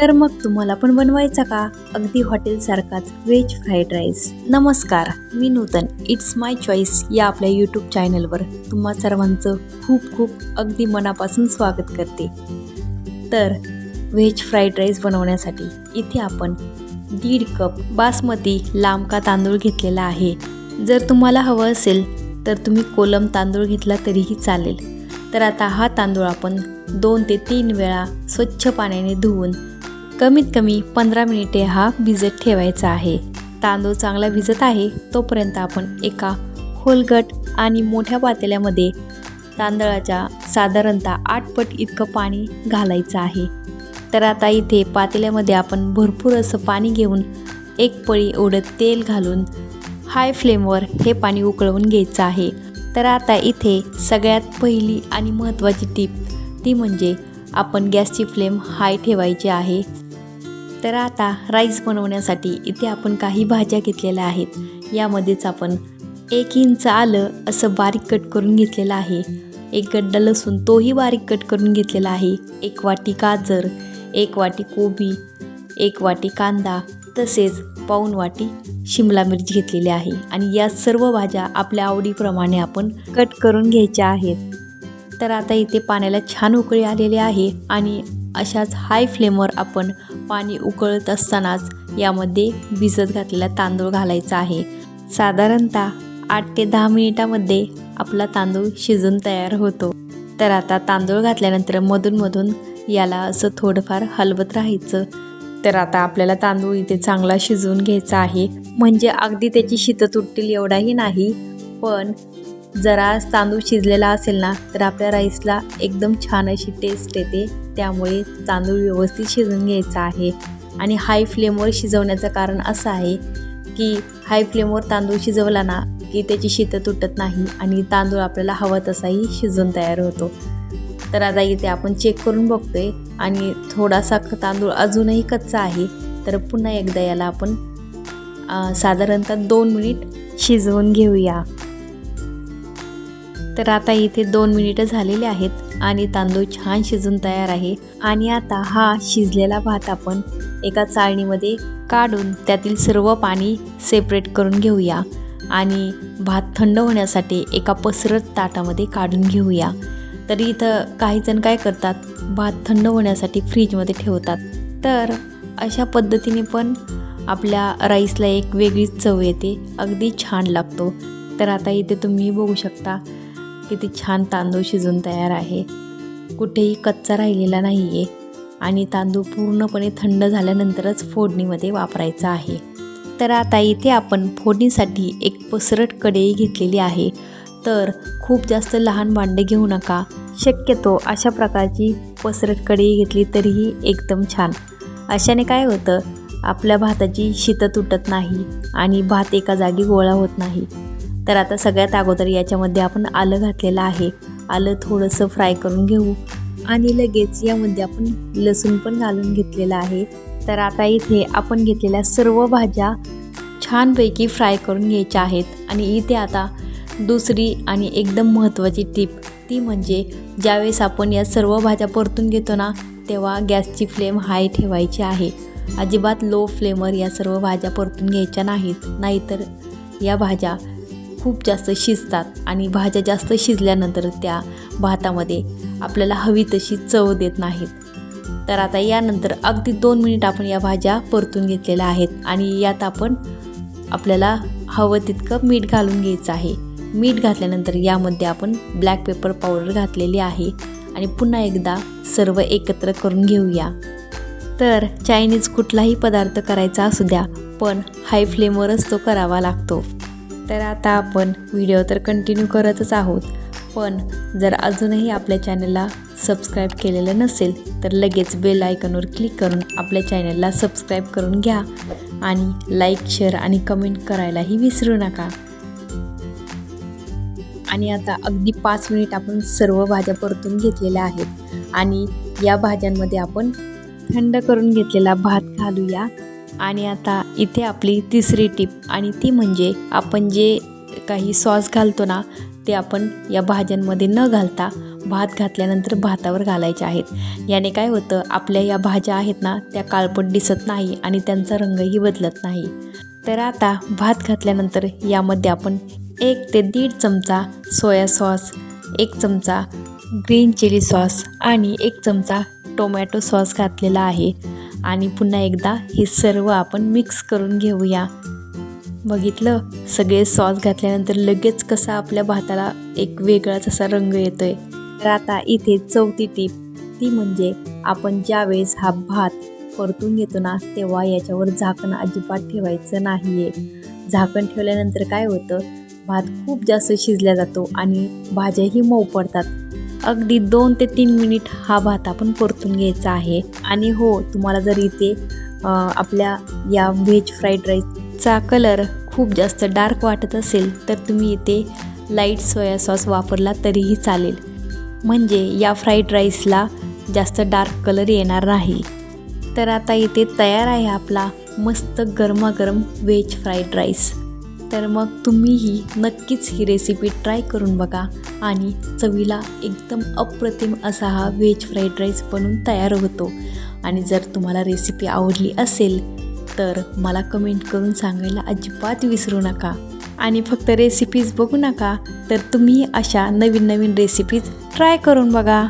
तर मग तुम्हाला पण बनवायचा का? अगदी हॉटेलसारखाच व्हेज फ्राईड राईस. नमस्कार मी नूतन. इट्स माय चॉईस या आपल्या यूट्यूब चॅनलवर तुम्हा सर्वांचं खूप खूप अगदी मनापासून स्वागत करते. तर व्हेज फ्राईड राईस बनवण्यासाठी इथे आपण दीड कप बासमती लांबका तांदूळ घेतलेला आहे. जर तुम्हाला हवं असेल तर तुम्ही कोलम तांदूळ घेतला तरीही चालेल. तर आता हा तांदूळ आपण दोन ते तीन वेळा स्वच्छ पाण्याने धुवून कमीत कमी पंधरा मिनिटे हा भिजत ठेवायचा आहे. तांदूळ चांगला भिजत आहे तोपर्यंत आपण एका खोलगट आणि मोठ्या पातेल्यामध्ये तांदळाच्या साधारणतः आठ पट इतकं पाणी घालायचं आहे. तर आता इथे पातेल्यामध्ये आपण भरपूर असं पाणी घेऊन एक पळी एवढं तेल घालून हाय फ्लेमवर हे पाणी उकळवून घ्यायचं आहे. तर आता इथे सगळ्यात पहिली आणि महत्त्वाची टीप ती म्हणजे आपण गॅसची फ्लेम हाय ठेवायची आहे. तर आता राईस बनवण्यासाठी इथे आपण काही भाज्या घेतलेल्या आहेत. यामध्येच आपण एक इंच आलं असं बारीक कट करून घेतलेलं आहे. एक गड्डा लसूण तोही बारीक कट करून घेतलेला आहे. एक वाटी गाजर एक वाटी कोबी एक वाटी कांदा तसेच पाऊन वाटी शिमला मिरची घेतलेली आहे. आणि या सर्व भाज्या आपल्या आवडीप्रमाणे आपण कट करून घ्यायच्या आहेत. तर आता इथे पाण्याला छान उकळी आलेली आहे आणि अशाच हाय फ्लेमवर आपण पाणी उकळत असतानाच यामध्ये भिजत घातलेला तांदूळ घालायचा आहे. साधारणतः आठ ते दहा मिनिटामध्ये आपला तांदूळ शिजून तयार होतो. तर आता तांदूळ घातल्यानंतर मधूनमधून याला असं थोडंफार हलवत राहायचं. तर आता आपल्याला तांदूळ इथे चांगला शिजवून घ्यायचा आहे. म्हणजे अगदी त्याची शीतं तुटतील एवढाही नाही पण जरा तांदूळ शिजलेला असेल ना तर आपल्या राईसला एकदम छान अशी टेस्ट येते. त्यामुळे तांदूळ व्यवस्थित शिजवून घ्यायचा आहे. आणि हाय फ्लेमवर शिजवण्याचं कारण असं आहे की हाय फ्लेमवर तांदूळ शिजवला ना की त्याची शीतं तुटत नाही आणि तांदूळ आपल्याला हवा तसाही शिजून तयार होतो. तर आता इथे आपण चेक करून बघतोय आणि थोडासा तांदूळ अजूनही कच्चा आहे. तर पुन्हा एकदा याला आपण साधारणतः दोन मिनिट शिजवून घेऊया. तर आता इथे दोन मिनिटं झालेले आहेत आणि तांदूळ छान शिजून तयार आहे. आणि आता हा शिजलेला भात आपण एका चाळणीमध्ये काढून त्यातील सर्व पाणी सेपरेट करून घेऊया. आणि भात थंड होण्यासाठी एका पसरत ताटामध्ये काढून घेऊया. तर इथं काही जण काय करतात? भात थंड होण्यासाठी फ्रीजमध्ये ठेवतात. तर अशा पद्धतीने पण आपल्या राईसला एक वेगळीच चव येते. अगदी छान लागतो. तर आता इथे तुम्ही बघू शकता किती छान तांदूळ शिजून तयार आहे. कुठेही कच्चा राहिलेला नाही आहे आणि तांदूळ पूर्णपणे थंड झाल्यानंतरच फोडणीमध्ये वापरायचा आहे. तर आता इथे आपण फोडणीसाठी एक पसरट कढई घेतलेली आहे. तर खूप जास्त लहान भांडे घेऊ नका. शक्यतो अशा प्रकारची पसरट कढई घेतली तरीही एकदम छान. अशाने काय होतं? आपल्या भाताची शीतं तुटत नाही आणि भात एका जागी गोळा होत नाही. तर आता सगळ्यात अगोदर याच्यामध्ये आपण आलं घातलेलं आहे. आलं थोडंसं फ्राय करून घेऊ. आणि लगेच यामध्ये आपण लसूण पण घालून घेतलेलं आहे. तर आता इथे आपण घेतलेल्या सर्व भाज्या छानपैकी फ्राय करून घ्यायच्या आहेत. आणि इथे आता दुसरी आणि एकदम महत्त्वाची टीप ती म्हणजे ज्यावेळेस आपण या सर्व भाज्या परतून घेतो ना तेव्हा गॅसची फ्लेम हाय ठेवायची आहे. अजिबात लो फ्लेमवर या सर्व भाज्या परतून घ्यायच्या नाहीत. नाहीतर या भाज्या खूप जास्त शिजतात आणि भाज्या जास्त शिजल्यानंतर त्या भातामध्ये आपल्याला हवी तशी चव देत नाहीत. तर आता यानंतर अगदी दोन मिनिट आपण या भाज्या परतून घेतलेल्या आहेत आणि यात आपण आपल्याला हवं तितकं मीठ घालून घ्यायचं आहे. मीठ घातल्यानंतर यामध्ये आपण ब्लॅक पेपर पावडर घातलेली आहे आणि पुन्हा एकदा सर्व एकत्र करून घेऊया. तर चायनीज कुठलाही पदार्थ करायचा असू द्या पण हाय फ्लेमवरच तो करावा लागतो. तर आता आपण व्हिडिओ तर कंटिन्यू करतच आहोत. पण जर अजूनही आपल्या चॅनलला सबस्क्राईब केलेलं नसेल तर लगेच बेल आयकॉनवर क्लिक करून आपल्या चॅनलला सबस्क्राईब करून घ्या आणि लाईक शेअर आणि कमेंट करायलाही विसरू नका. आणि आता अगदी पाच मिनिट आपण सर्व भाज्या परतून घेतलेल्या आहेत. आणि या भाज्यांमध्ये आपण थंड करून घेतलेला भात घालूया. आणि आता इथे आपली तिसरी टीप आणि ती म्हणजे आपण जे काही सॉस घालतो ना ते आपण या भाज्यांमध्ये न घालता भात घातल्यानंतर भातावर घालायचे आहेत. याने काय होतं आपल्या या भाज्या आहेत ना त्या काळपट दिसत नाही आणि त्यांचा रंगही बदलत नाही. तर आता भात घातल्यानंतर यामध्ये आपण एक ते दीड चमचा सोया सॉस एक चमचा ग्रीन चिली सॉस आणि एक चमचा टोमॅटो सॉस घातलेला आहे. आणि पुन्हा एकदा हे सर्व आपण मिक्स करून घेऊया. बघितलं? सगळे सॉस घातल्यानंतर लगेच कसा आपल्या भाताला एक वेगळाच असा रंग येतोय. तर आता इथे चौथी टीप ती म्हणजे आपण ज्यावेळेस हा भात परतून घेतो ना तेव्हा याच्यावर झाकण अजिबात ठेवायचं नाही आहे झाकण ठेवल्यानंतर काय होतं? भात खूप जास्त शिजला जातो आणि भाज्याही मऊ पडतात. अगदी दोन ते तीन मिनिट हा भात आपण परतून घ्यायचा आहे. आणि हो तुम्हाला जर इथे आपल्या या व्हेज फ्राईड राईसचा कलर खूप जास्त डार्क वाटत असेल तर तुम्ही इथे लाइट सोया सॉस वापरला तरीही चालेल. म्हणजे या फ्राईड राईसला जास्त डार्क कलर येणार नाही. तर आता इथे तयार आहे आपला मस्त गरमागरम व्हेज फ्राईड राईस तर मग तुम्हीही नक्कीच ही रेसिपी ट्राय करून बघा. आणि चवीला एकदम अप्रतिम असा हा व्हेज फ्राईड राईस बनून तयार होतो. आणि जर तुम्हाला रेसिपी आवडली असेल तर मला कमेंट करून सांगायला अजिबात विसरू नका. आणि फक्त रेसिपीज बघू नका तर तुम्ही अशा नवीन नवीन रेसिपीज ट्राय करून बघा.